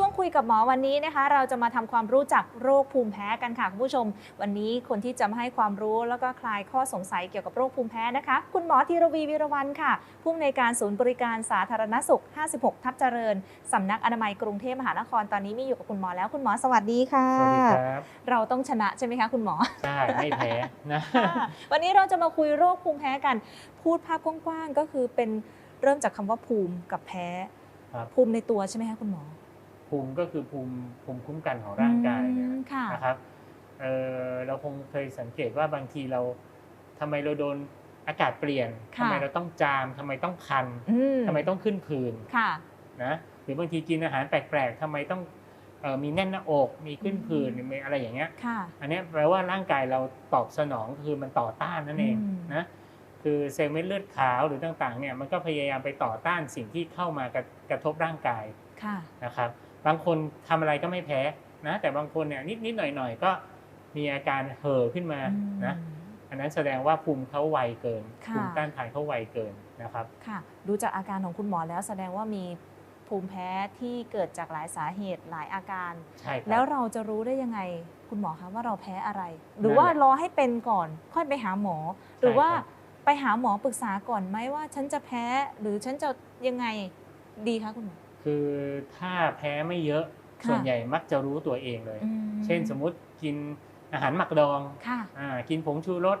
ช่วงคุยกับหมอวันนี้นะคะ เราจะมาทำความรู้จักโรคภูมิแพ้กันค่ะคุณผู้ชม วันนี้คนที่จะมาให้ความรู้แล้วก็คลายข้อสงสัยเกี่ยวกับโรคภูมิแพ้นะคะ คุณหมอธีรวีวิรวันค่ะ ผู้อำนวยการศูนย์บริการสาธารณสุข 56 ทับเจริญสำนักอนามัยกรุงเทพมหานครตอนนี้มีอยู่กับคุณหมอแล้วคุณหมอสวัสดีค่ะสวัสดีครับเราต้องชนะใช่ไหมคะคุณหมอใช่ไม่แพ้นะค่ะวันนี้เราจะมาคุยโรคภูมิแพ้กัน พูดภาพกว้างๆก็คือเป็นเริ่มจากคำว่าภูมิกับแพ้ครับภูมิในตัวใช่ไหมคะคุณหมอ ภูมิก็คือภูมิภูมิคุ้มกันของร่างกายเนี่ยอืมค่ะนะครับเออเราคงเคยสังเกตว่าบางทีเราทำไมเราโดนอากาศเปลี่ยนค่ะทำไมเราต้องจามทำไมต้องคันอืมทำไมต้องขึ้นผื่นค่ะนะหรือบางทีกินอาหารแปลกๆทำไมต้องเอ่อมีแน่นหน้าอกมีขึ้นผื่นอืมมีอะไรอย่างเงี้ยค่ะอันเนี้ยแปลว่าร่างกายเราตอบสนองคือมันต่อต้านนั่นเองอืมนะคือเซลล์เม็ดเลือดขาวหรือต่างๆเนี่ยมันก็พยายามไปต่อต้านสิ่งที่เข้ามากระกระทบร่างกายค่ะนะครับ บางคนทำอะไรก็ไม่แพ้นะ แต่บางคนเนี่ยนิดๆหน่อยๆก็มีอาการเห่อขึ้นมานะอันนั้นแสดงว่าภูมิเขาไวเกินค่ะภูมิต้านทานเขาไวเกินนะครับค่ะดูจากอาการของคุณหมอแล้วแสดงว่ามีภูมิแพ้ที่เกิดจากหลายสาเหตุหลายอาการใช่ครับแล้วเราจะรู้ได้ยังไงคุณหมอคะว่าเราแพ้อะไร หรือนั่นแหละว่ารอให้เป็นก่อน ค่อยไปหาหมอ หรือว่าครับไปหาหมอปรึกษาก่อนไหมว่าฉันจะแพ้หรือฉันจะยังไงดีคะคุณหมอ คือถ้าแพ้ไม่เยอะค่ะส่วนใหญ่มักจะรู้ตัวเองเลยอืเช่นสมมุติกินอาหารหมักดองค่ะอ่ากินผงชูรส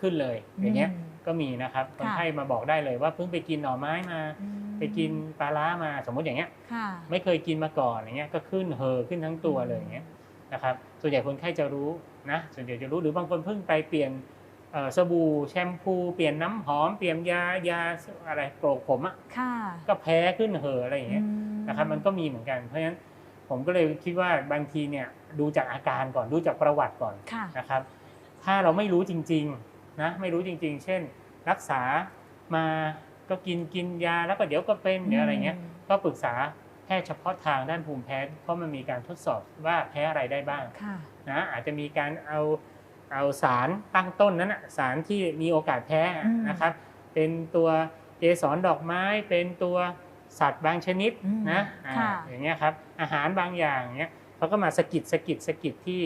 ขึ้นเลย อย่างเงี้ยอืมก็มีนะครับคนค่ะไข้มาบอกได้เลยว่าเพิ่งไปกินหน่อไม้มาอืมไปกินปลาร้ามาสมมติอย่างเงี้ยค่ะไม่เคยกินมาก่อนอย่างเงี้ยก็ขึ้นเห่อขึ้นทั้งตัวเลยอย่างเงี้ยนะครับส่วนใหญ่คนไข้จะรู้นะส่วนใหญ่จะรู้หรือบางคนเพิ่งไปเปลี่ยนเอ่อ สบู่แชมพูเปลี่ยนน้ำหอมเปลี่ยนยายาอะไรโกรกผมอะค่ะก็แพ้ขึ้นเห่ออะไรอย่างเงี้ยอืมนะครับมันก็มีเหมือนกันเพราะฉะนั้นผมก็เลยคิดว่าบางทีเนี่ยดูจากอาการก่อนดูจากประวัติก่อนค่ะนะครับ ถ้าเราไม่รู้จริงๆนะไม่รู้จริง ๆ เช่น รักษามาก็กินกินยาแล้วก็เดี๋ยวก็เป็นเดี๋ยวอะไรเงี้ยก็ปรึกษาแพทย์เฉพาะทางด้านภูมิแพ้เพราะมันมีการทดสอบว่าแพ้อะไรได้บ้างค่ะนะอาจจะมีการเอา เอาสารตั้งต้นนั้นนะสารที่มีโอกาสแพ้อืมนะครับ เป็นตัวเกสรดอกไม้ เป็นตัวสัตว์บางชนิดอืมนะอ่าค่ะอย่างเงี้ยครับอาหารบางอย่างเงี้ยเขาก็มาสะกิดสะกิดสะกิดที่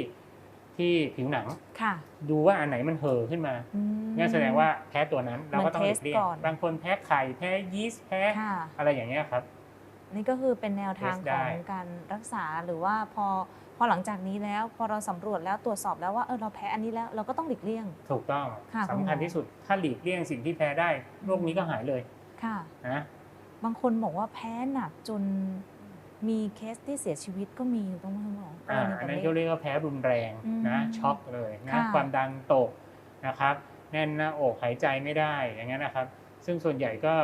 ที่ผิวหนังค่ะดูว่าอันไหนมันเห่อขึ้นมาอืมงั้นแสดงว่าแพ้ตัวนั้นเราก็ต้องหลีกเลี่ยงมันเทสก่อนบางคนแพ้ไข่แพ้ยีสต์แพ้ค่ะอะไรอย่างเงี้ยครับ นี่ก็คือเป็นแนวทางเทสขได้องการรักษาหรือว่าพอ พอหลังจากนี้แล้วพอเราสำรวจแล้วตรวจสอบแล้วว่าเออเราแพ้อันนี้แล้วเราก็ต้องหลีกเลี่ยง ถูกต้องค่ะคุณหมอสำคัญที่สุดถ้าหลีกเลี่ยงสิ่งที่แพ้ได้โรคนี้ก็หายเลยค่ะนะบางคนบอกว่าแพ้หนักจนมีเคสที่เสียชีวิตก็มีต้องไหมคุณหมออ่าณีอันแบบนั้นก็เรียกว่าแพ้รุนแรงอืมนะช็อกเลยนะค่ะความดันตกนะครับ แน่นหน้าอกหายใจไม่ได้อย่างนั้นนะครับ ซึ่งส่วนใหญ่ก็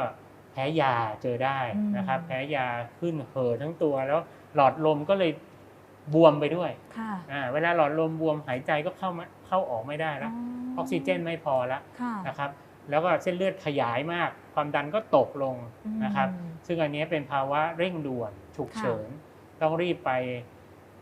แพ้ยาเจอได้นะครับ แพ้ยาขึ้นเห่อทั้งตัวแล้วหลอดลมก็เลย บวมไปด้วยค่ะอ่าเวลาหลอดลมบวมหายใจก็เข้ามาเข้าออกไม่ได้แล้วออกซิเจนไม่พอแล้วค่ะนะครับ แล้วก็เส้นเลือดขยายมาก ความดันก็ตกลงนะครับอืมซึ่งอันนี้เป็นภาวะเร่งด่วนฉุกเฉิน ต้องรีบไป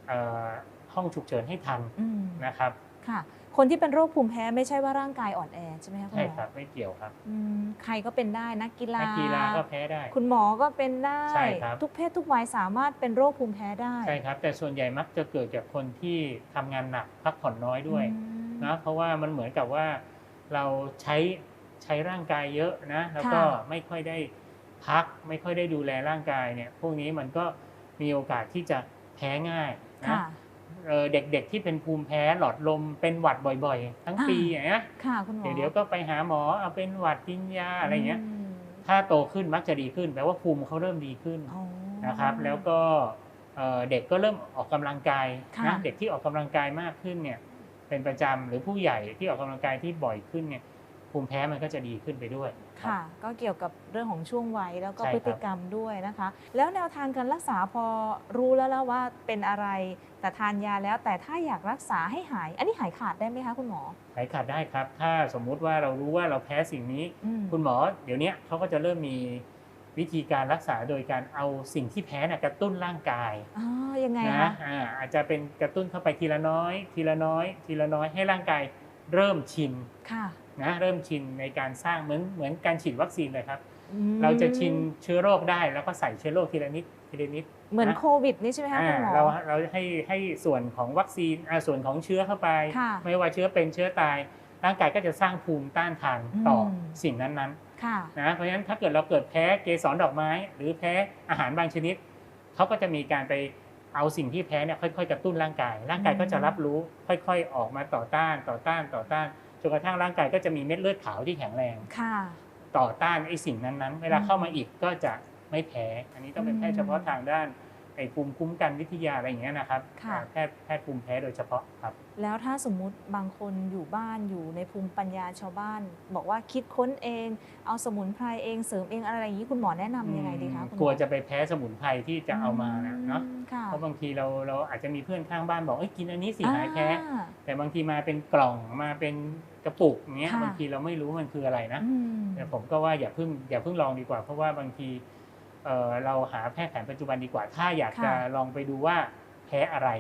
เอ่อห้องฉุกเฉินให้ทันอืมนะครับ ค่ะ คนที่เป็นโรคภูมิแพ้ไม่ใช่ว่าร่างกายอ่อนแอใช่ไหมคะคุณใช่หมอครับไม่เกี่ยวครับอืมใครก็เป็นได้นักกีฬานักกีฬาก็แพ้ได้ คุณหมอก็เป็นได้ ใช่ครับ ทุกเพศทุกวัยสามารถเป็นโรคภูมิแพ้ได้ใช่ครับ แต่ส่วนใหญ่มักจะเกิดจากคนที่ทำงานหนักพักผ่อนน้อยด้วยอืม นะเพราะว่ามันเหมือนกับว่าเราใช้ใช้ร่างกายเยอะนะแล้วก็ค่ะ ไม่ค่อยได้พัก ไม่ค่อยได้ดูแลร่างกายเนี่ยพวกนี้มันก็มีโอกาสที่จะแพ้ง่ายนะ ค่ะ เอ่อเด็กๆที่เป็นภูมิแพ้หลอดลมเป็นหวัดบ่อยๆ ทั้งอ่าปีอย่างเงี้ยค่ะคุณหมอเดี๋ยวเดี๋ยวก็ไปหาหมอเอาเป็นหวัดกินยาอะไรเงี้ยมถ้าโตขึ้นมักจะดีขึ้นแปลว่าภูมิเขาเริ่มดีขึ้นอ๋อนะครับ แล้วก็เอ่อเด็กก็เริ่มออกกำลังกายค่ะนะเด็กที่ออกกำลังกายมากขึ้นเนี่ยเป็นประจำหรือผู้ใหญ่ที่ออกกำลังกายที่บ่อยขึ้นเนี่ย ภูมิแพ้มันก็จะดีขึ้นไปด้วยครับค่ะ ก็เกี่ยวกับเรื่องของช่วงวัยแล้วก็ใช่พครับฤติกรรมด้วยนะคะ แล้วแนวทางการรักษาพอรู้แล้วแล้วว่าเป็นอะไรแต่ทานยาแล้ว แต่ถ้าอยากรักษาให้หาย อันนี้หายขาดได้ไหมคะคุณหมอหายขาดได้ครับ ถ้าสมมุติว่าเรารู้ว่าเราแพ้สิ่งนี้ อืมคุณหมอเดี๋ยวนี้เขาก็จะเริ่มมีวิธีการรักษาโดยการเอาสิ่งที่แพ้น่ะกระตุ้นร่างกายอ๋อยังไงนะคะอ่าอาจจะเป็นกระตุ้นเข้าไปทีละน้อย ทีละน้อย ทีละน้อยให้ร่างกายเริ่มชิน ค่ะ นะเริ่มชินในการสร้างเหมือนเหมือนการฉีดวัคซีนเลยครับอืมเราจะชินเชื้อโรคได้แล้วก็ใส่เชื้อโรคทีละนิดทีละนิดเหมือนนะโควิดนี่ใช่ไหมคะคุณหมออ่าเราเราให้ให้ส่วนของวัคซีนอ่าส่วนของเชื้อเข้าไปค่ะไม่ว่าเชื้อเป็นเชื้อตายร่างกายก็จะสร้างภูมิต้านทานต่ออมสิ่งนั้นค่ะๆนะเพราะฉะนั้นถ้าเกิดเราเกิดแพ้เกสรดอกไม้ หรือแพ้อาหารบางชนิดเขาก็จะมีการไปเอาสิ่งที่แพ้เนี่ยค่อยๆกระตุ้นร่างกาย ร่างกายก็จะรับรู้ค่อย ๆ ออกมาต่อต้านต่อต้านต่อต้าน จนกระทั่งร่างกายก็จะมีเม็ดเลือดขาวที่แข็งแรงค่ะต่อต้านไอ้สิ่งนั้นๆ เวลาเข้ามาอีกก็จะไม่แพ้ อันนี้ต้องเป็นแพทย์เฉพาะทางด้าน ไอ้ภูมิคุ้มกันวิทยาอะไรอย่างเงี้ยนะครับค่ะ แพทย์แพทย์ภูมิแพ้โดยเฉพาะครับแล้วถ้าสมมุติบางคนอยู่บ้านอยู่ในภูมิปัญญาชาวบ้าน บอกว่าคิดค้นเอง เอาสมุนไพรเองเสริมเองอะไรอย่างนี้คุณหมอแนะนำยังไงดีคะคุณหมอกลัวจะไปแพ้สมุนไพรที่จะเอามานะเนาะอืมค่ะเพราะบางทีเราเราอาจจะมีเพื่อนข้างบ้านบอกเอ้ยกินอันนี้สิหายแพ้ อ่า แต่บางทีมาเป็นกล่องมาเป็นกระปุกอย่างเงี้ยค่ะ บางทีเราไม่รู้มันคืออะไรนะ อืม แต่ผมก็ว่าอย่าเพิ่งอย่าเพิ่งลองดีกว่า เพราะว่าบางที เอ่อเราหาแพทย์แผนปัจจุบันดีกว่า ถ้าอยากจะค่ะลองไปดูว่าแพ้อะไร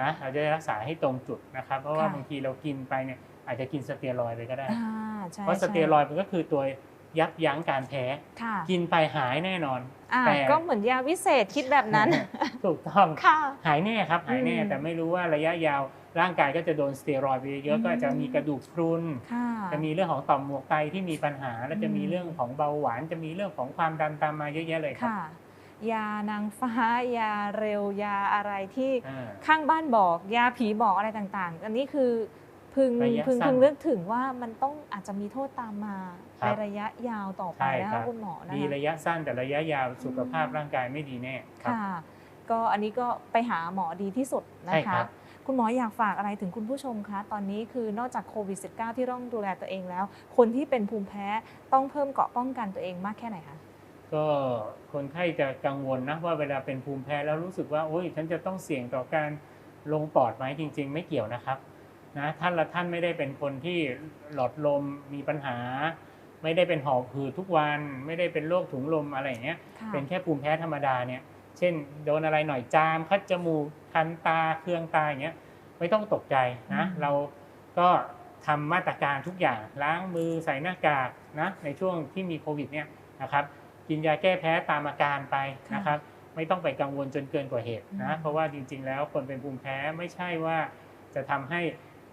นะเราจะได้รักษาให้ตรงจุดนะครับ เพราะว่าค่ะบางทีเรากินไปเนี่ยอาจจะกินสเตียรอยด์ไปก็ได้อ่าใช่เพราะสเตียรอยด์มันก็คือตัว ยับยั้งการแพ้ ค่ะกินไปหายแน่นอน อ่าแต่ ก็เหมือนยาวิเศษคิดแบบนั้น ถูกต้อง ค่ะ หายแน่ครับหายแน่อืมแต่ไม่รู้ว่าระยะยาวร่างกายก็จะโดนสเตียรอยด์ไปเยอะอืมๆก็อาจจะมีกระดูกพรุน ค่ะ จะมีเรื่องของต่อมหมวกไตที่มีปัญหา แล้วจะมีอืม เรื่องของเบาหวาน จะมีเรื่องของความดันตามมาเยอะแยะเลยครับค่ะ ยานางฟ้ายาเร็วยาอะไรที่อ่า ข้างบ้านบอกยาผีบอกอะไรต่างๆ อันนี้คือ พึงระยะพึงสั้นพึงนึกถึงว่ามันต้องอาจจะมีโทษตามมาครัในบระยะยาวต่อไปใช่นะครัคะบคุณหมอนะดีคะระยะสั้นแต่ระยะยาวสุขภาพร่างกายไม่ดีแน่ครับค่ะ ก็อันนี้ก็ไปหาหมอดีที่สุดนะใช่คคะรับคุณหมออยากฝากอะไรถึงคุณผู้ชมคะ ตอนนี้คือนอกจากโควิด -19 ที่ต้องดูแลตัวเองแล้ว คนที่เป็นภูมิแพ้ต้องเพิ่มเกราะป้องกันตัวเองมากแค่ไหนคะก็คนไข้จะกังวลนะว่าเวลาเป็นภูมิแพ้แล้วรู้สึกว่าโอ้ยฉันจะต้องเสี่ยงต่อการลงปอดไหมจริง ๆ ไม่เกี่ยวนะครับ นะท่านละท่านไม่ได้เป็นคนที่หลอดลมมีปัญหา ไม่ได้เป็นหอบหืดทุกวัน ไม่ได้เป็นโรคถุงลมอะไรอย่างเงี้ยค่ะเป็นแค่ภูมิแพ้ธรรมดาเนี่ยเช่น โดนอะไรหน่อยจามคัดจมูกคันตาเคืองตาอย่างเงี้ยไม่ต้องตกใจนะอืมเราก็ทำมาตรการทุกอย่างล้างมือใส่หน้ากากนะในช่วงที่มีโควิดเนี่ยนะครับกินยาแก้แพ้ตามอาการไปนะครับ ไม่ต้องไปกังวลจนเกินกว่าเหตุนะอืมเพราะว่าจริง ๆ แล้วคนเป็นภูมิแพ้ไม่ใช่ว่าจะทำให้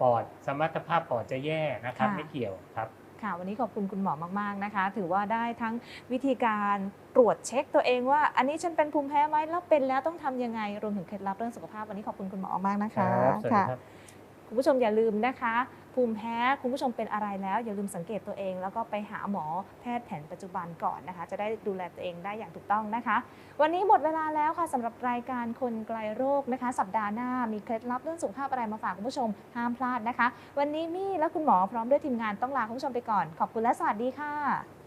ปอด สมรรถภาพปอดจะแย่นะครับไม่เกี่ยวครับ ค่ะวันนี้ขอบคุณคุณหมอมากๆนะคะ ถือว่าได้ทั้งวิธีการตรวจเช็คตัวเองว่า อันนี้ฉันเป็นภูมิแพ้ไหมแล้วเป็นแล้วต้องทำยังไงรวมถึงเคล็ดลับเรื่องสุขภาพวันนี้ขอบคุณคุณหมอมากนะคะครับสวัสดีค่ะ ครับ คุณผู้ชมอย่าลืมนะคะ ภูมิแพ้คุณผู้ชมเป็นอะไรแล้ว อย่าลืมสังเกตตัวเอง แล้วก็ไปหาหมอแพทย์แผนปัจจุบันก่อนนะคะ จะได้ดูแลตัวเองได้อย่างถูกต้องนะคะ วันนี้หมดเวลาแล้วค่ะสำหรับรายการคนไกลโรคนะคะ สัปดาห์หน้ามีเคล็ดลับเรื่องสุขภาพอะไรมาฝากคุณผู้ชมห้ามพลาดนะคะ วันนี้มี่และคุณหมอพร้อมด้วยทีมงานต้องลาคุณผู้ชมไปก่อน ขอบคุณและสวัสดีค่ะ